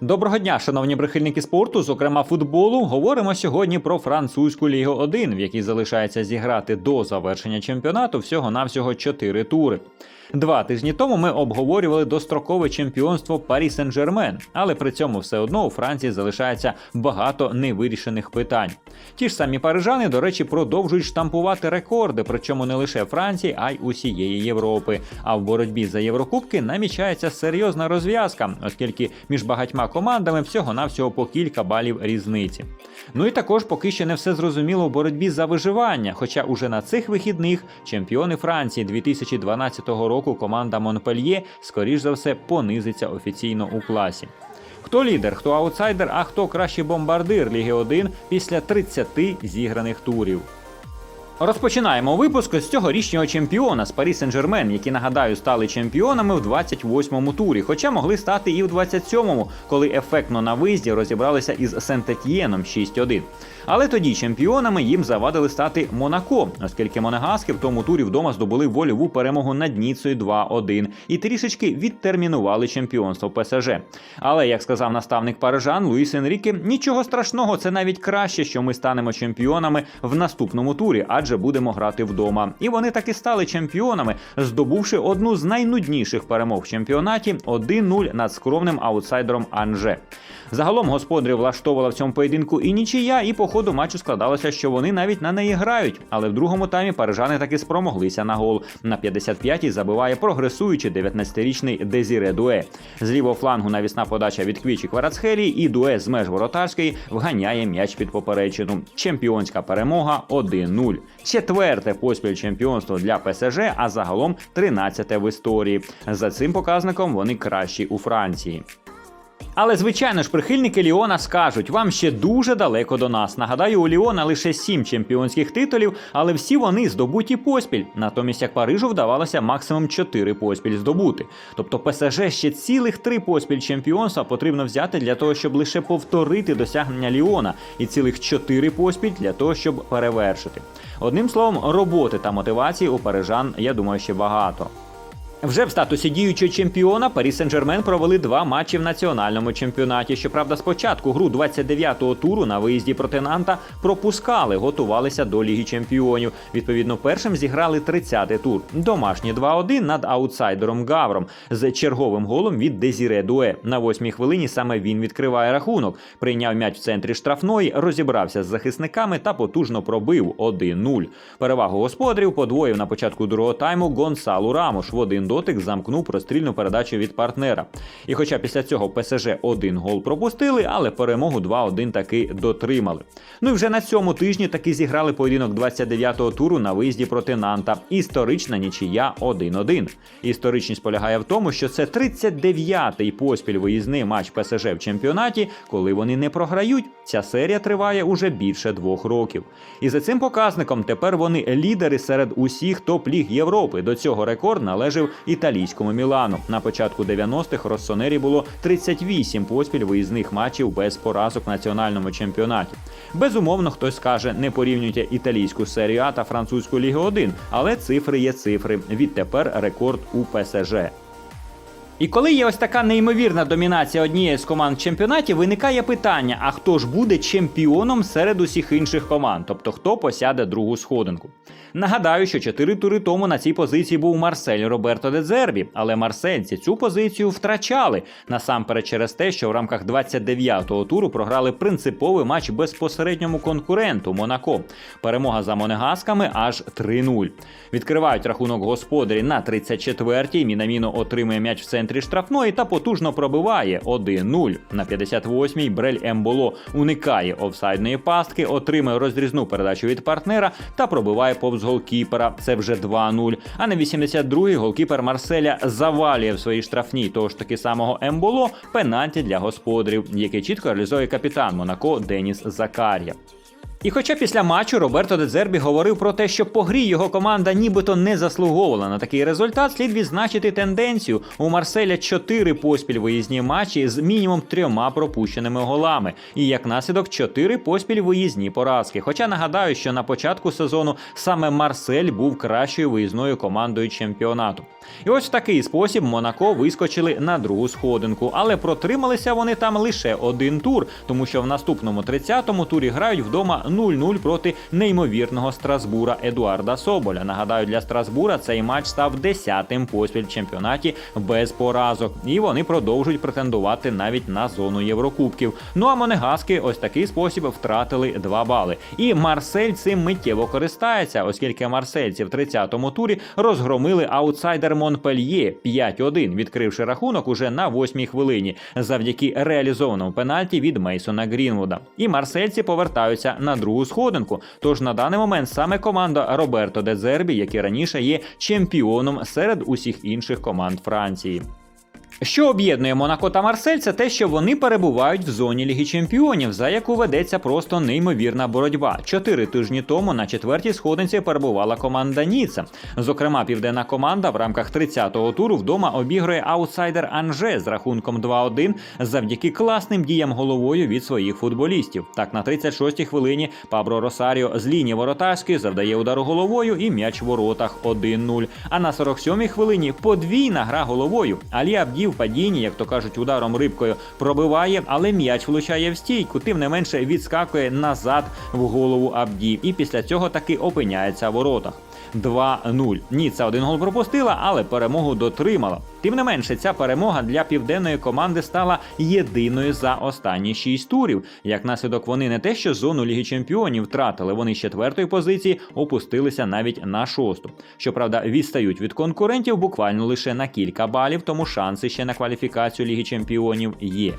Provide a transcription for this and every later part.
Доброго дня, шановні прихильники спорту, зокрема футболу. Говоримо сьогодні про французьку лігу 1, в якій залишається зіграти до завершення чемпіонату всього-навсього 4 тури. Два тижні тому ми обговорювали дострокове чемпіонство Парі Сен-Жермен, але при цьому все одно у Франції залишається багато невирішених питань. Ті ж самі парижани, до речі, продовжують штампувати рекорди, причому не лише Франції, а й усієї Європи. А в боротьбі за Єврокубки намічається серйозна розв'язка, оскільки між багатьма командами всього-навсього по кілька балів різниці. Ну і також поки що не все зрозуміло в боротьбі за виживання. Хоча уже на цих вихідних чемпіони Франції 2012 року команда Монпельє, скоріш за все, понизиться офіційно у класі. Хто лідер, хто аутсайдер, а хто кращий бомбардир Ліги 1 після 30 зіграних турів. Розпочинаємо випуск з цьогорічнього чемпіона з Парі Сен-Жермен, які нагадаю стали чемпіонами в 28-му турі, хоча могли стати і в 27-му, коли ефектно на виїзді розібралися із Сент-Етьєном 6-1. Але тоді чемпіонами їм завадили стати Монако, оскільки монегаски в тому турі вдома здобули вольову перемогу над Ніцею 2-1 і трішечки відтермінували чемпіонство ПСЖ. Але як сказав наставник парижан Луїс Енріке, нічого страшного, це навіть краще, що ми станемо чемпіонами в наступному турі, будемо грати вдома. І вони таки стали чемпіонами, здобувши одну з найнудніших перемог в чемпіонаті 1-0 над скромним аутсайдером Анже. Загалом господарів влаштовувала в цьому поєдинку і нічия, і по ходу матчу складалося, що вони навіть на неї грають. Але в другому таймі парижани таки спромоглися на гол. На 55-й забиває прогресуючий 19-річний Дезіре Дуе. З лівого флангу навісна подача від Квічі Кварацхелі і Дуе з меж воротарської вганяє м'яч під поперечину. Чемпіонська перемога 1-0. Четверте поспіль чемпіонство для ПСЖ, а загалом 13-те в історії. За цим показником вони кращі у Франції. Але звичайно ж, прихильники Ліона скажуть, вам ще дуже далеко до нас. Нагадаю, у Ліона лише сім чемпіонських титулів, але всі вони здобуті поспіль. Натомість, як Парижу вдавалося максимум чотири поспіль здобути. Тобто ПСЖ ще цілих три поспіль чемпіонства потрібно взяти для того, щоб лише повторити досягнення Ліона, і цілих чотири поспіль для того, щоб перевершити. Одним словом, роботи та мотивації у парижан, я думаю, ще багато. Вже в статусі діючого чемпіона Парі Сен-Жермен провели два матчі в національному чемпіонаті. Щоправда, спочатку гру 29-го туру на виїзді проти Нанта пропускали, готувалися до Ліги Чемпіонів. Відповідно, першим зіграли 30-й тур. Домашні 2-1 над аутсайдером Гавром з черговим голом від Дезіре Дуе. На восьмій хвилині саме він відкриває рахунок. Прийняв м'яч в центрі штрафної, розібрався з захисниками та потужно пробив 1-0. Перевагу господарів подвоїв на початку другого тайму Гонсалу Рамош в один дотик замкнув прострільну передачу від партнера. І хоча після цього ПСЖ один гол пропустили, але перемогу 2-1 таки дотримали. Ну і вже на цьому тижні таки зіграли поєдинок 29-го туру на виїзді проти Нанта. Історична нічия 1-1. Історичність полягає в тому, що це 39-й поспіль виїзний матч ПСЖ в чемпіонаті, коли вони не програють. Ця серія триває уже більше двох років. І за цим показником тепер вони лідери серед усіх топ-ліг Європи. До цього рекорд належав італійському Мілану. На початку 90-х Россонері було 38 поспіль виїзних матчів без поразок в національному чемпіонаті. Безумовно, хтось скаже, не порівнюйте італійську серію А та французьку лігу 1, але цифри є цифри. Відтепер рекорд у ПСЖ. І коли є ось така неймовірна домінація однієї з команд в чемпіонаті, виникає питання: а хто ж буде чемпіоном серед усіх інших команд, тобто хто посяде другу сходинку? Нагадаю, що чотири тури тому на цій позиції був Марсель Роберто де Дзербі, але марсельці цю позицію втрачали насамперед через те, що в рамках 29-го туру програли принциповий матч безпосередньому конкуренту Монако. Перемога за монегасками аж 3-0. Відкривають рахунок господарі на 34-й. Мінаміно отримує м'яч в центрі штрафної та потужно пробиває 1-0. На 58-й Брель Емболо уникає офсайдної пастки, отримує розрізну передачу від партнера та пробиває повз голкіпера. Це вже 2-0. А на 82-й голкіпер Марселя завалює в своїй штрафній того ж таки самого Емболо пенальті для господарів, який чітко реалізує капітан Монако Деніс Закар'я. І хоча після матчу Роберто Дезербі говорив про те, що по грі його команда нібито не заслуговувала на такий результат, слід відзначити тенденцію. У Марселя чотири поспіль виїзні матчі з мінімум трьома пропущеними голами, і як наслідок чотири поспіль виїзні поразки. Хоча нагадаю, що на початку сезону саме Марсель був кращою виїзною командою чемпіонату. І ось в такий спосіб Монако вискочили на другу сходинку, але протрималися вони там лише один тур, тому що в наступному 30-му турі грають вдома 0-0 проти неймовірного Страсбура Едуарда Соболя. Нагадаю, для Страсбура цей матч став 10-тим поспіль в чемпіонаті без поразок, і вони продовжують претендувати навіть на зону Єврокубків. Ну а Монегаски ось такий спосіб втратили 2 бали. І Марсель цим миттєво користається, оскільки марсельці в 30-му турі розгромили аутсайдер Монпельє 5-1, відкривши рахунок уже на 8-й хвилині, завдяки реалізованому пенальті від Мейсона Грінвуда. І марсельці повертаються на другу сходинку. Тож на даний момент саме команда Роберто Дезербі, який раніше, є чемпіоном серед усіх інших команд Франції. Що об'єднує Монако та Марсель, це те, що вони перебувають в зоні Ліги Чемпіонів, за яку ведеться просто неймовірна боротьба. Чотири тижні тому на четвертій сходинці перебувала команда Ніца. Зокрема, південна команда в рамках 30-го туру вдома обігрує аутсайдер Анже з рахунком 2-1 завдяки класним діям головою від своїх футболістів. Так, на 36-й хвилині Пабро Росаріо з лінії воротарської завдає удару головою і м'яч в воротах 1-0. А на 47-й хвилині подвійна гра головою. Алі Абді в падінні, як то кажуть, ударом рибкою пробиває, але м'яч влучає в стійку, тим не менше відскакує назад в голову Абді. І після цього таки опиняється в воротах. 2-0. Ніца один гол пропустила, але перемогу дотримала. Тим не менше, ця перемога для південної команди стала єдиною за останні шість турів. Як наслідок, вони не те, що зону Ліги Чемпіонів втратили, вони з четвертої позиції опустилися навіть на шосту. Щоправда, відстають від конкурентів буквально лише на кілька балів, тому шанси ще на кваліфікацію Ліги Чемпіонів є.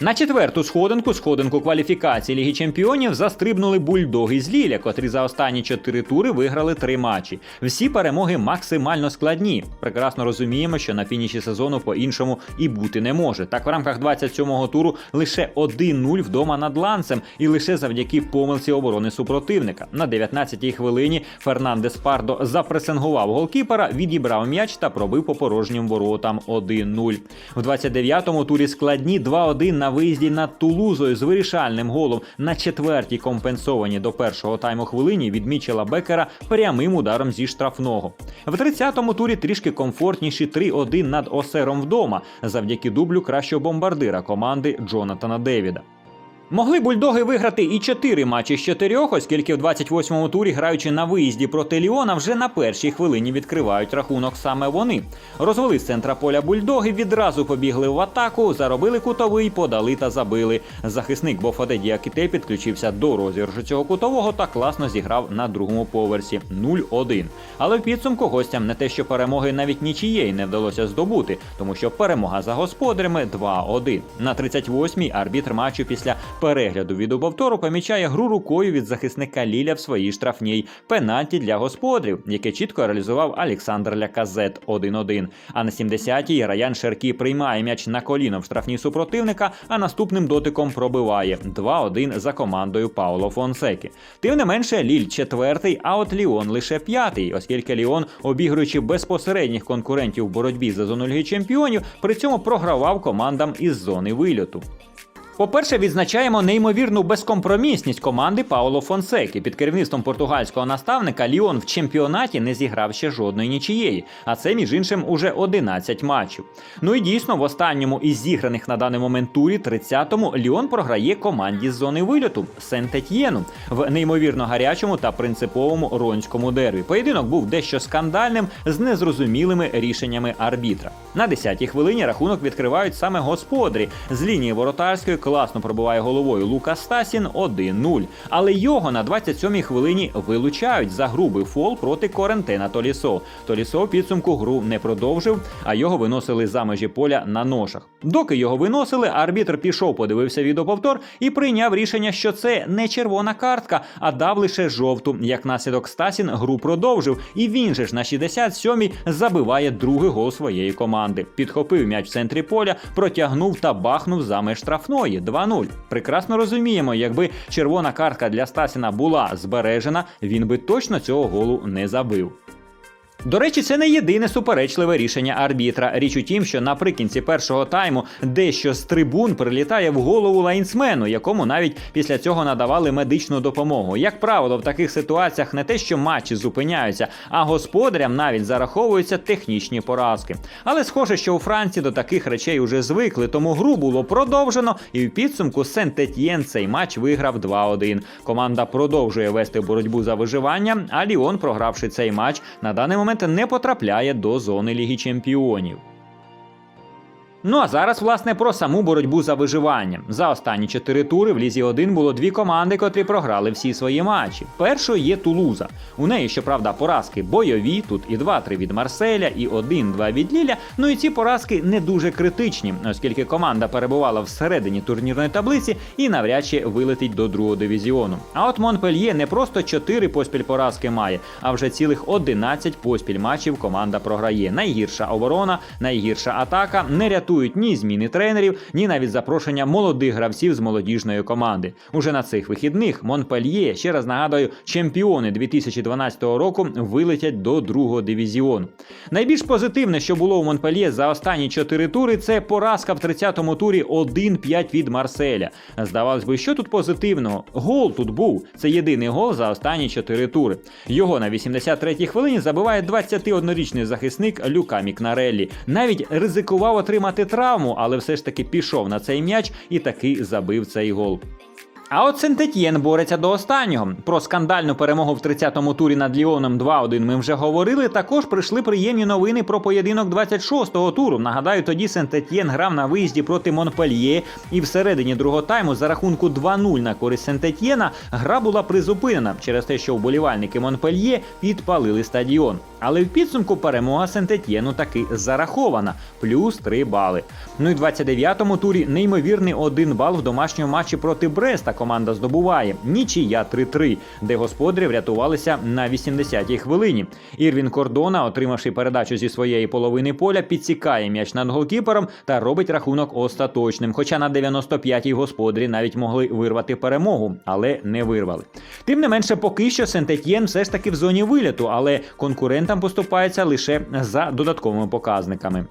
На четверту сходинку, сходинку кваліфікації Ліги Чемпіонів, застрибнули бульдоги з Ліля, котрі за останні чотири тури виграли три матчі. Всі перемоги максимально складні. Прекрасно розуміємо, що на фініші сезону по-іншому і бути не може. Так, в рамках 27-го туру лише 1-0 вдома над ланцем, і лише завдяки помилці оборони супротивника. На 19-й хвилині Фернандес Пардо запресингував голкіпера, відібрав м'яч та пробив по порожнім воротам 1-0. В 29-му турі складні 2-1 на виїзді над Тулузою з вирішальним голом на четвертій компенсованій до першого тайму хвилині від Мічела Бекера прямим ударом зі штрафного. В 30-му турі трішки комфортніші 3-1 над Осером вдома завдяки дублю кращого бомбардира команди Джонатана Девіда. Могли бульдоги виграти і 4 матчі з 4, оскільки в 28-му турі, граючи на виїзді проти Ліона, вже на першій хвилині відкривають рахунок саме вони. Розвели з центра поля бульдоги, відразу побігли в атаку, заробили кутовий, подали та забили. Захисник Бофаде Діакіте підключився до розіграшу цього кутового та класно зіграв на другому поверсі 0-1. Але в підсумку гостям не те, що перемоги навіть нічієї не вдалося здобути, тому що перемога за господарями 2-1. На 38-й арбітр матчу після перегляду відеоповтору помічає гру рукою від захисника Ліля в своїй штрафній пенальті для господарів, яке чітко реалізував Олександр Ляказет 1-1. А на 70-й Раян Шеркі приймає м'яч на коліно в штрафній супротивника, а наступним дотиком пробиває 2-1 за командою Пауло Фонсеки. Тим не менше, Ліль четвертий, а от Ліон лише п'ятий, оскільки Ліон, обігруючи безпосередніх конкурентів в боротьбі за зону Ліги Чемпіонів, при цьому програвав командам із зони вильоту. По-перше, відзначаємо неймовірну безкомпромісність команди Пауло Фонсеки. Під керівництвом португальського наставника Ліон в чемпіонаті не зіграв ще жодної нічієї, а це між іншим уже 11 матчів. Ну і дійсно, в останньому із зіграних на даний момент турі 30-му Ліон програє команді з зони вильоту Сент-Етьєну в неймовірно гарячому та принциповому ронському дербі. Поєдинок був дещо скандальним з незрозумілими рішеннями арбітра. На 10-й хвилині рахунок відкривають саме господарі з лінії воротарської класно пробиває головою Лука Стасін 1-0. Але його на 27-й хвилині вилучають за грубий фол проти Корентена Толісо. Толісо в підсумку гру не продовжив, а його виносили за межі поля на ношах. Доки його виносили, арбітр пішов, подивився відеоповтор і прийняв рішення, що це не червона картка, а дав лише жовту. Як наслідок Стасін гру продовжив, і він же ж на 67-й забиває другий гол своєї команди. Підхопив м'яч в центрі поля, протягнув та бахнув за меж штрафної. Рахує 2-0. Прекрасно розуміємо, якби червона картка для Стасіна була збережена, він би точно цього голу не забив. До речі, це не єдине суперечливе рішення арбітра. Річ у тім, що наприкінці першого тайму дещо з трибун прилітає в голову лайнсмену, якому навіть після цього надавали медичну допомогу. Як правило, в таких ситуаціях не те, що матчі зупиняються, а господарям навіть зараховуються технічні поразки. Але схоже, що у Франції до таких речей уже звикли, тому гру було продовжено, і в підсумку Сент-Етьєн цей матч виграв 2-1. Команда продовжує вести боротьбу за виживання, а Ліон, програвши цей матч, на даний момент не потрапляє до зони Ліги Чемпіонів. Ну а зараз, власне, про саму боротьбу за виживання. За останні чотири тури в Лізі 1 було дві команди, котрі програли всі свої матчі. Першою є Тулуза. У неї, щоправда, поразки бойові, тут і 2-3 від Марселя, і 1-2 від Ліля. Ну і ці поразки не дуже критичні, оскільки команда перебувала всередині турнірної таблиці і навряд чи вилетить до другого дивізіону. А от Монпельє не просто 4 поспіль поразки має, а вже цілих 11 поспіль матчів команда програє. Найгірша оборона, найгірша атака не рятують ні зміни тренерів, ні навіть запрошення молодих гравців з молодіжної команди. Уже на цих вихідних Монпельє, ще раз нагадую, чемпіони 2012 року вилетять до другого дивізіону. Найбільш позитивне, що було у Монпельє за останні 4 тури, це поразка в 30-му турі 1-5 від Марселя. Здавалось би, що тут позитивного? Гол тут був. Це єдиний гол за останні 4 тури. Його на 83-й хвилині забиває 21-річний захисник Люка Мікнареллі. Навіть ризикував отримати травму, але все ж таки пішов на цей м'яч і таки забив цей гол. А от Сентетьєн бореться до останнього. Про скандальну перемогу в 30-му турі над Ліоном 2-1 ми вже говорили. Також прийшли приємні новини про поєдинок 26-го туру. Нагадаю, тоді Сентетьєн грав на виїзді проти Монпельє, і всередині другого тайму за рахунку 2-0 на користь Сентетьєна гра була призупинена через те, що вболівальники Монпельє підпалили стадіон. Але в підсумку перемога Сентетьєну таки зарахована, плюс 3 бали. Ну і в 29-му турі неймовірний один бал в домашньому матчі проти Бреста команда здобуває. Нічия 3-3, де господарі врятувалися на 80-й хвилині. Ірвін Кордона, отримавши передачу зі своєї половини поля, підсікає м'яч над голкіпером та робить рахунок остаточним. Хоча на 95-й господарі навіть могли вирвати перемогу, але не вирвали. Тим не менше, поки що Сент-Етьєн все ж таки в зоні виліту, але конкурентам поступається лише за додатковими показниками.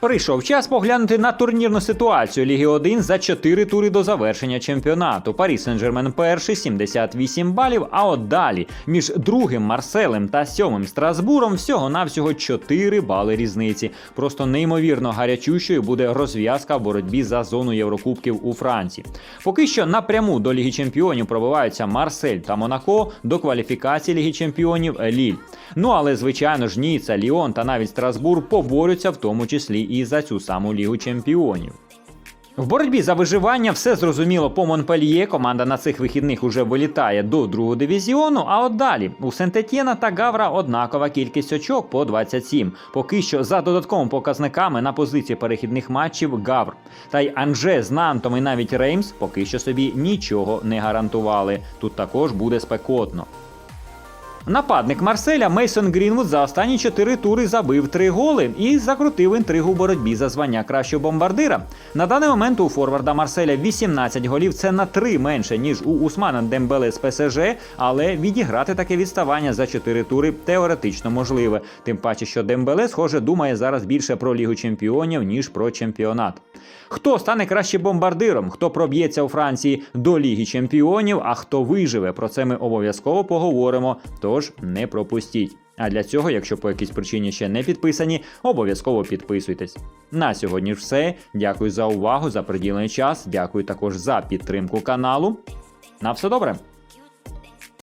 Прийшов час поглянути на турнірну ситуацію Ліги 1 за 4 тури до завершення чемпіонату. Парі Сен-Жермен перший 78 балів. А от далі між другим Марселем та сьомим Страсбуром всього-навсього 4 бали різниці. Просто неймовірно гарячущою буде розв'язка в боротьбі за зону Єврокубків у Франції. Поки що напряму до Ліги Чемпіонів пробиваються Марсель та Монако до кваліфікації Ліги Чемпіонів Ліль. Ну але звичайно ж Ніца, Ліон та навіть Страсбур поборються в тому числі і за цю саму Лігу Чемпіонів. В боротьбі за виживання все зрозуміло по Монпельє. Команда на цих вихідних уже вилітає до другого дивізіону. А от далі у Сентетєна та Гавра однакова кількість очок по 27. Поки що за додатковими показниками на позиції перехідних матчів Гавр. Та й Анже з Нантом і навіть Реймс поки що собі нічого не гарантували. Тут також буде спекотно. Нападник Марселя Мейсон Грінвуд за останні чотири тури забив три голи і закрутив інтригу в боротьбі за звання кращого бомбардира. На даний момент у форварда Марселя 18 голів. Це на три менше ніж у Усмана Дембеле з ПСЖ, але відіграти таке відставання за чотири тури теоретично можливе. Тим паче, що Дембеле, схоже, думає зараз більше про Лігу чемпіонів ніж про чемпіонат. Хто стане краще бомбардиром? Хто проб'ється у Франції до Ліги Чемпіонів? А хто виживе? Про це ми обов'язково поговоримо. Тож не пропустіть. А для цього, якщо по якійсь причині ще не підписані, обов'язково підписуйтесь. На сьогодні все. Дякую за увагу, за приділений час. Дякую також за підтримку каналу. На все добре!